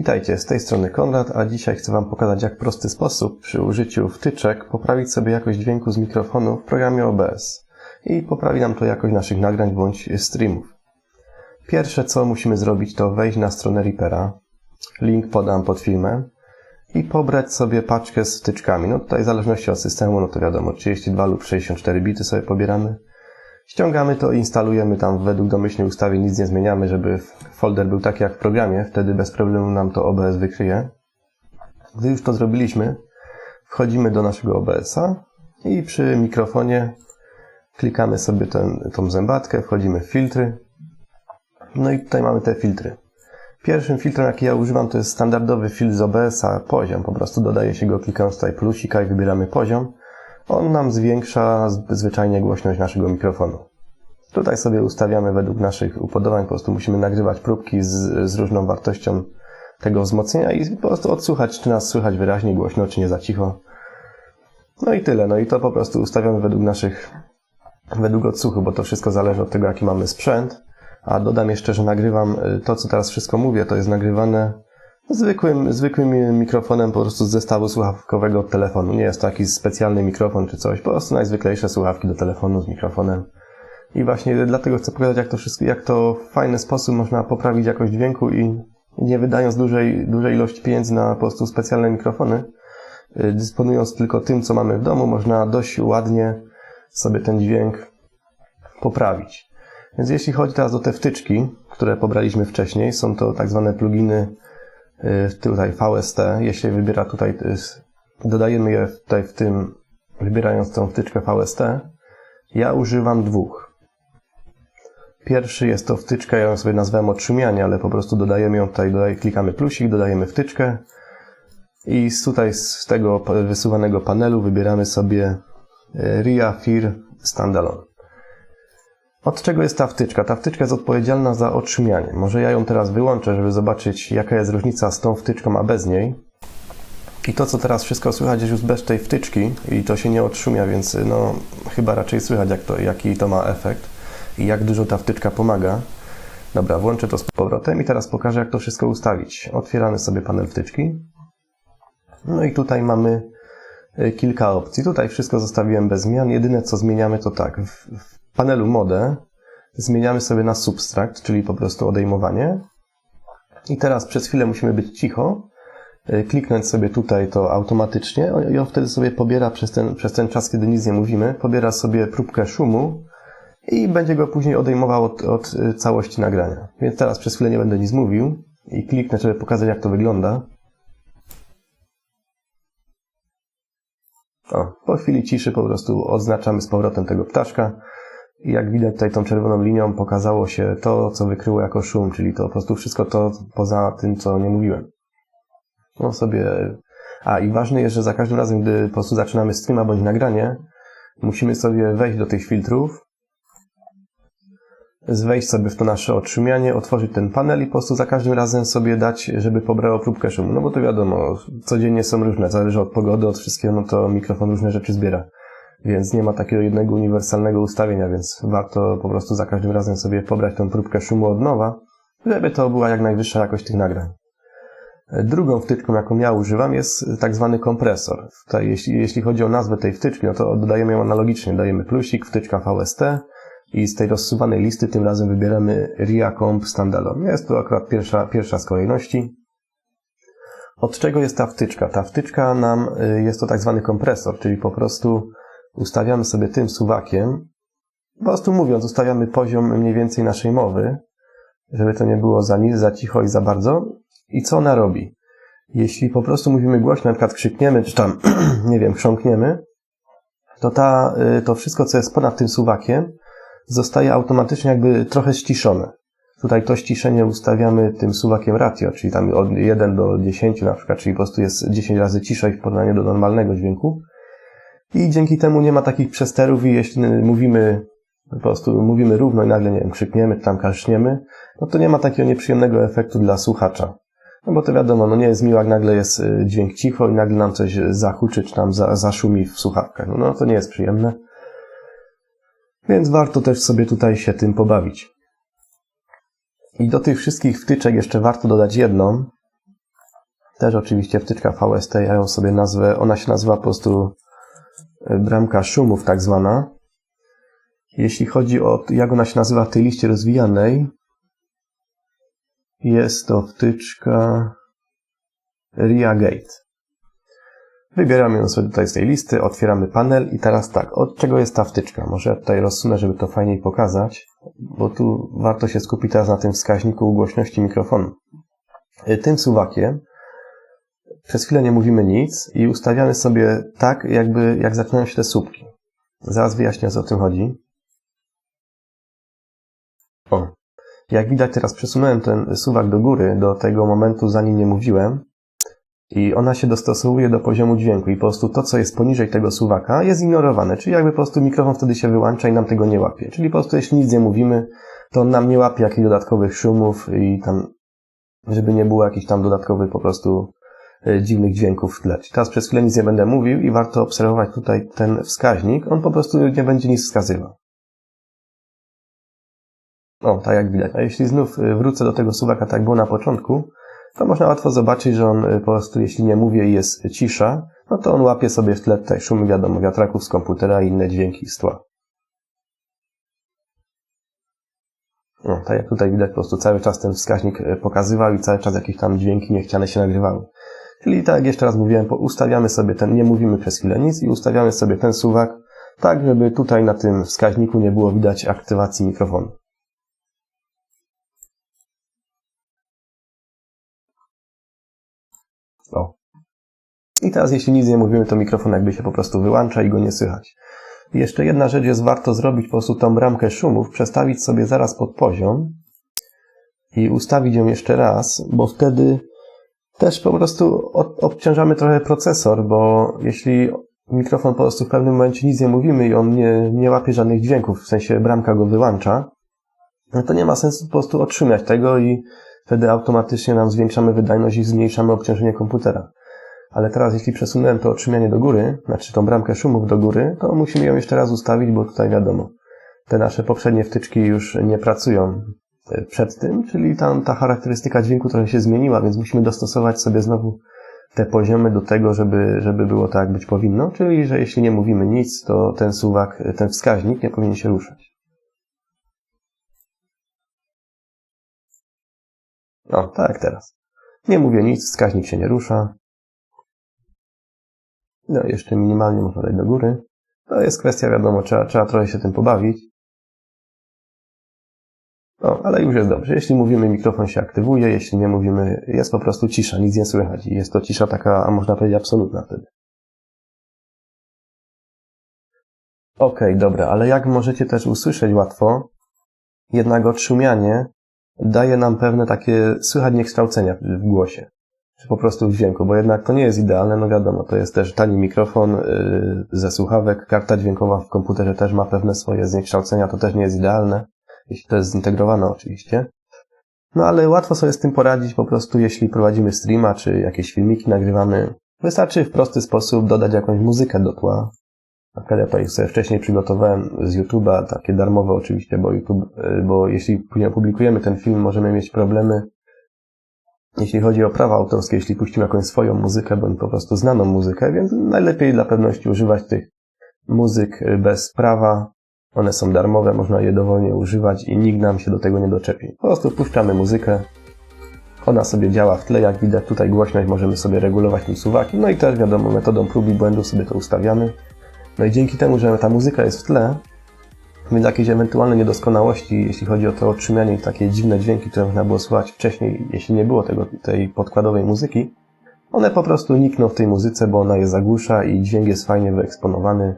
Witajcie, z tej strony Konrad, a dzisiaj chcę Wam pokazać, jak prosty sposób przy użyciu wtyczek poprawić sobie jakość dźwięku z mikrofonu w programie OBS i poprawi nam to jakość naszych nagrań bądź streamów. Pierwsze co musimy zrobić to wejść na stronę Reapera, link podam pod filmem i pobrać sobie paczkę z wtyczkami. No tutaj w zależności od systemu, no to wiadomo, 32 lub 64 bity sobie pobieramy. Ściągamy to i instalujemy tam według domyślnych ustawień, nic nie zmieniamy, żeby folder był taki jak w programie, wtedy bez problemu nam to OBS wykryje. Gdy już to zrobiliśmy, wchodzimy do naszego OBS-a i przy mikrofonie klikamy sobie ten, tą zębatkę, wchodzimy w filtry. No i tutaj mamy te filtry. Pierwszym filtrem, jaki ja używam, to jest standardowy filtr z OBS-a, poziom. Po prostu dodaje się go, klikając tutaj plusika i wybieramy poziom. On nam zwiększa zwyczajnie głośność naszego mikrofonu. Tutaj sobie ustawiamy według naszych upodobań, po prostu musimy nagrywać próbki z, z różną wartością tego wzmocnienia i po prostu odsłuchać, czy nas słychać wyraźnie, głośno, czy nie za cicho. No i tyle. No i to po prostu ustawiamy według naszych, według odsłuchu, bo to wszystko zależy od tego, jaki mamy sprzęt. A dodam jeszcze, że nagrywam y, to, co teraz wszystko mówię, to jest nagrywane zwykłym, zwykłym mikrofonem po prostu z zestawu słuchawkowego od telefonu. Nie jest to jakiś specjalny mikrofon czy coś, po prostu najzwyklejsze słuchawki do telefonu z mikrofonem. I właśnie dlatego chcę pokazać, jak to wszystko, jak to w fajny sposób można poprawić jakość dźwięku i nie wydając dużej, dużej ilości pieniędzy na po prostu specjalne mikrofony, y, dysponując tylko tym, co mamy w domu, można dość ładnie sobie ten dźwięk poprawić. Więc jeśli chodzi teraz o te wtyczki, które pobraliśmy wcześniej, są to tak zwane pluginy tutaj VST. Jeśli wybiera tutaj, dodajemy je tutaj w tym, wybierając tą wtyczkę VST. Ja używam dwóch. Pierwszy jest to wtyczka, ja ją sobie nazwałem odszumianie, ale po prostu dodajemy ją tutaj, dodaj, klikamy plusik, dodajemy wtyczkę i tutaj z tego wysuwanego panelu wybieramy sobie y, RIA FIR Standalone. Od czego jest ta wtyczka? Ta wtyczka jest odpowiedzialna za odszumianie. Może ja ją teraz wyłączę, żeby zobaczyć, jaka jest różnica z tą wtyczką, a bez niej. I to, co teraz wszystko słychać, jest już bez tej wtyczki i to się nie odszumia, więc no, chyba raczej słychać, jak to, jaki to ma efekt i jak dużo ta wtyczka pomaga. Dobra, włączę to z powrotem i teraz pokażę, jak to wszystko ustawić. Otwieramy sobie panel wtyczki. No i tutaj mamy y, kilka opcji. Tutaj wszystko zostawiłem bez zmian. Jedyne, co zmieniamy, to tak. W, panelu Mode zmieniamy sobie na substrakt, czyli po prostu odejmowanie. I teraz przez chwilę musimy być cicho, y, kliknąć sobie tutaj to automatycznie i on wtedy sobie pobiera przez ten, przez ten czas, kiedy nic nie mówimy, pobiera sobie próbkę szumu i będzie go później odejmował od, od y, całości nagrania. Więc teraz przez chwilę nie będę nic mówił i kliknę, żeby pokazać, jak to wygląda. O, po chwili ciszy po prostu oznaczamy z powrotem tego ptaszka. Jak widać tutaj tą czerwoną linią pokazało się to, co wykryło jako szum, czyli to po prostu wszystko to poza tym, co nie mówiłem. No sobie... A i ważne jest, że za każdym razem, gdy po prostu zaczynamy streama bądź nagranie, musimy sobie wejść do tych filtrów, wejść sobie w to nasze odszumianie, otworzyć ten panel i po prostu za każdym razem sobie dać, żeby pobrało próbkę szumu. No bo to wiadomo, codziennie są różne, zależy od pogody, od wszystkiego, no to mikrofon różne rzeczy zbiera więc nie ma takiego jednego uniwersalnego ustawienia, więc warto po prostu za każdym razem sobie pobrać tą próbkę szumu od nowa, żeby to była jak najwyższa jakość tych nagrań. Drugą wtyczką, jaką ja używam, jest tak zwany kompresor. Tutaj, jeśli, jeśli chodzi o nazwę tej wtyczki, no to dodajemy ją analogicznie. Dajemy plusik, wtyczka VST i z tej rozsuwanej listy tym razem wybieramy RIA Comp Standalone. Jest to akurat pierwsza, pierwsza z kolejności. Od czego jest ta wtyczka? Ta wtyczka nam, y, jest to tak zwany kompresor, czyli po prostu ustawiamy sobie tym suwakiem, po prostu mówiąc, ustawiamy poziom mniej więcej naszej mowy, żeby to nie było za nic, za cicho i za bardzo. I co ona robi? Jeśli po prostu mówimy głośno, na przykład krzykniemy, czy tam, nie wiem, chrząkniemy, to ta, y, to wszystko, co jest ponad tym suwakiem, zostaje automatycznie jakby trochę ściszone. Tutaj to ściszenie ustawiamy tym suwakiem ratio, czyli tam od 1 do 10 na przykład, czyli po prostu jest 10 razy ciszej w porównaniu do normalnego dźwięku. I dzięki temu nie ma takich przesterów i jeśli mówimy, po prostu mówimy równo i nagle, nie wiem, krzykniemy, tam kaszniemy, no to nie ma takiego nieprzyjemnego efektu dla słuchacza. No bo to wiadomo, no nie jest miło, jak nagle jest y, dźwięk cicho i nagle nam coś zahuczy, czy tam za, zaszumi w słuchawkach. No, to nie jest przyjemne. Więc warto też sobie tutaj się tym pobawić. I do tych wszystkich wtyczek jeszcze warto dodać jedną, Też oczywiście wtyczka VST, ja ją sobie nazwę, ona się nazywa po prostu bramka szumów tak zwana. Jeśli chodzi o, jak ona się nazywa w tej liście rozwijanej, jest to wtyczka RiaGate. Wybieramy ją sobie tutaj z tej listy, otwieramy panel i teraz tak, od czego jest ta wtyczka? Może ja tutaj rozsunę, żeby to fajniej pokazać, bo tu warto się skupić teraz na tym wskaźniku głośności mikrofonu. Y, Tym suwakiem przez chwilę nie mówimy nic i ustawiamy sobie tak, jakby jak zaczynają się te słupki. Zaraz wyjaśnię, o co w tym chodzi. O, jak widać teraz przesunąłem ten suwak do góry, do tego momentu, zanim nie mówiłem i ona się dostosowuje do poziomu dźwięku i po prostu to, co jest poniżej tego suwaka jest ignorowane, czyli jakby po prostu mikrofon wtedy się wyłącza i nam tego nie łapie. Czyli po prostu jeśli nic nie mówimy, to nam nie łapie jakichś dodatkowych szumów i tam, żeby nie było jakichś tam dodatkowych po prostu dziwnych dźwięków w tle. Teraz przez chwilę nic nie będę mówił i warto obserwować tutaj ten wskaźnik. On po prostu nie będzie nic wskazywał. O, tak jak widać. A jeśli znów y, wrócę do tego suwaka, tak było na początku, to można łatwo zobaczyć, że on y, po prostu, jeśli nie mówię i jest cisza, no to on łapie sobie w tle tutaj szumy, wiadomo, wiatraków z komputera i inne dźwięki z tła. No, tak jak tutaj widać, po prostu cały czas ten wskaźnik pokazywał i cały czas jakieś tam dźwięki niechciane się nagrywały. Czyli tak jak jeszcze raz mówiłem, ustawiamy sobie ten, nie mówimy przez chwilę nic i ustawiamy sobie ten suwak tak, żeby tutaj na tym wskaźniku nie było widać aktywacji mikrofonu. O. I teraz jeśli nic nie mówimy, to mikrofon jakby się po prostu wyłącza i go nie słychać. Jeszcze jedna rzecz jest warto zrobić, po prostu tą bramkę szumów, przestawić sobie zaraz pod poziom i ustawić ją jeszcze raz, bo wtedy też po prostu obciążamy trochę procesor, bo jeśli mikrofon po prostu w pewnym momencie nic nie mówimy i on nie, nie łapie żadnych dźwięków, w sensie bramka go wyłącza, no to nie ma sensu po prostu otrzymać tego i wtedy automatycznie nam zwiększamy wydajność i zmniejszamy obciążenie komputera. Ale teraz jeśli przesunąłem to otrzymianie do góry, znaczy tą bramkę szumów do góry, to musimy ją jeszcze raz ustawić, bo tutaj wiadomo, te nasze poprzednie wtyczki już nie pracują przed tym, czyli tam ta charakterystyka dźwięku trochę się zmieniła, więc musimy dostosować sobie znowu te poziomy do tego, żeby, żeby było tak, jak być powinno, czyli że jeśli nie mówimy nic, to ten suwak, ten wskaźnik nie powinien się ruszać. O, tak teraz. Nie mówię nic, wskaźnik się nie rusza. No, jeszcze minimalnie można dać do góry. To jest kwestia, wiadomo, trzeba, trzeba trochę się tym pobawić. O, ale już jest dobrze. Jeśli mówimy, mikrofon się aktywuje, jeśli nie mówimy, jest po prostu cisza, nic nie słychać. I jest to cisza taka, a można powiedzieć, absolutna wtedy. Okej, dobra, ale jak możecie też usłyszeć łatwo, jednak odszumianie daje nam pewne takie, słychać niekształcenia w głosie. Czy po prostu w dźwięku, bo jednak to nie jest idealne, no wiadomo, to jest też tani mikrofon yy, ze słuchawek, karta dźwiękowa w komputerze też ma pewne swoje zniekształcenia, to też nie jest idealne, jeśli to jest zintegrowane oczywiście. No ale łatwo sobie z tym poradzić po prostu, jeśli prowadzimy streama, czy jakieś filmiki nagrywamy. Wystarczy w prosty sposób dodać jakąś muzykę do tła. Na przykład ja tutaj sobie wcześniej przygotowałem z YouTube'a, takie darmowe oczywiście, bo YouTube, y, bo jeśli później opublikujemy ten film, możemy mieć problemy, jeśli chodzi o prawa autorskie, jeśli puścimy jakąś swoją muzykę, bądź po prostu znaną muzykę, więc najlepiej dla pewności używać tych muzyk y, bez prawa. One są darmowe, można je dowolnie używać i nikt nam się do tego nie doczepi. Po prostu puszczamy muzykę, ona sobie działa w tle, jak widać tutaj głośność możemy sobie regulować tym suwaki, no i też wiadomo, metodą prób i błędów sobie to ustawiamy. No i dzięki temu, że ta muzyka jest w tle, więc jakieś ewentualne niedoskonałości, jeśli chodzi o to otrzymianie i takie dziwne dźwięki, które można było słuchać wcześniej, jeśli nie było tego, tej podkładowej muzyki, one po prostu nikną w tej muzyce, bo ona je zagłusza i dźwięk jest fajnie wyeksponowany.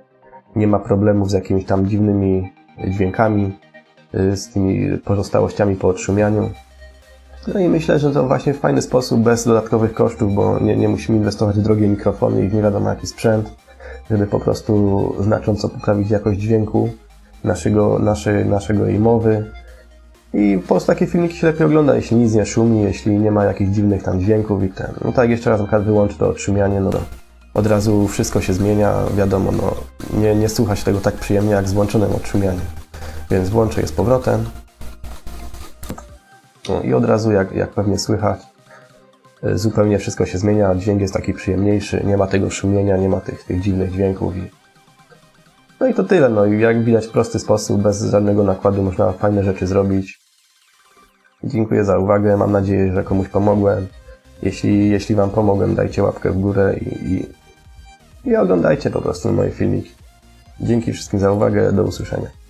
Nie ma problemów z jakimiś tam dziwnymi dźwiękami, y, z tymi pozostałościami po odszumianiu. No i myślę, że to właśnie w fajny sposób, bez dodatkowych kosztów, bo nie, nie musimy inwestować w drogie mikrofony i w nie wiadomo jaki sprzęt, żeby po prostu znacząco poprawić jakość dźwięku naszego, naszej, naszego jej mowy. I po prostu takie filmiki się lepiej ogląda, jeśli nic nie szumi, jeśli nie ma jakichś dziwnych tam dźwięków i ten. No tak, jeszcze raz na przykład wyłącz to odszumianie, no to od razu wszystko się zmienia, wiadomo, no nie, nie słucha się tego tak przyjemnie jak z włączonym odszumianiem. Więc włączę je z powrotem. No i od razu, jak, jak pewnie słychać, e, zupełnie wszystko się zmienia, dźwięk jest taki przyjemniejszy, nie ma tego szumienia, nie ma tych, tych dziwnych dźwięków. I... No i to tyle, no i jak widać w prosty sposób, bez żadnego nakładu można fajne rzeczy zrobić. Dziękuję za uwagę, mam nadzieję, że komuś pomogłem. Jeśli, jeśli Wam pomogłem, dajcie łapkę w górę i, i, i oglądajcie po prostu moje filmiki. Dzięki wszystkim za uwagę, do usłyszenia.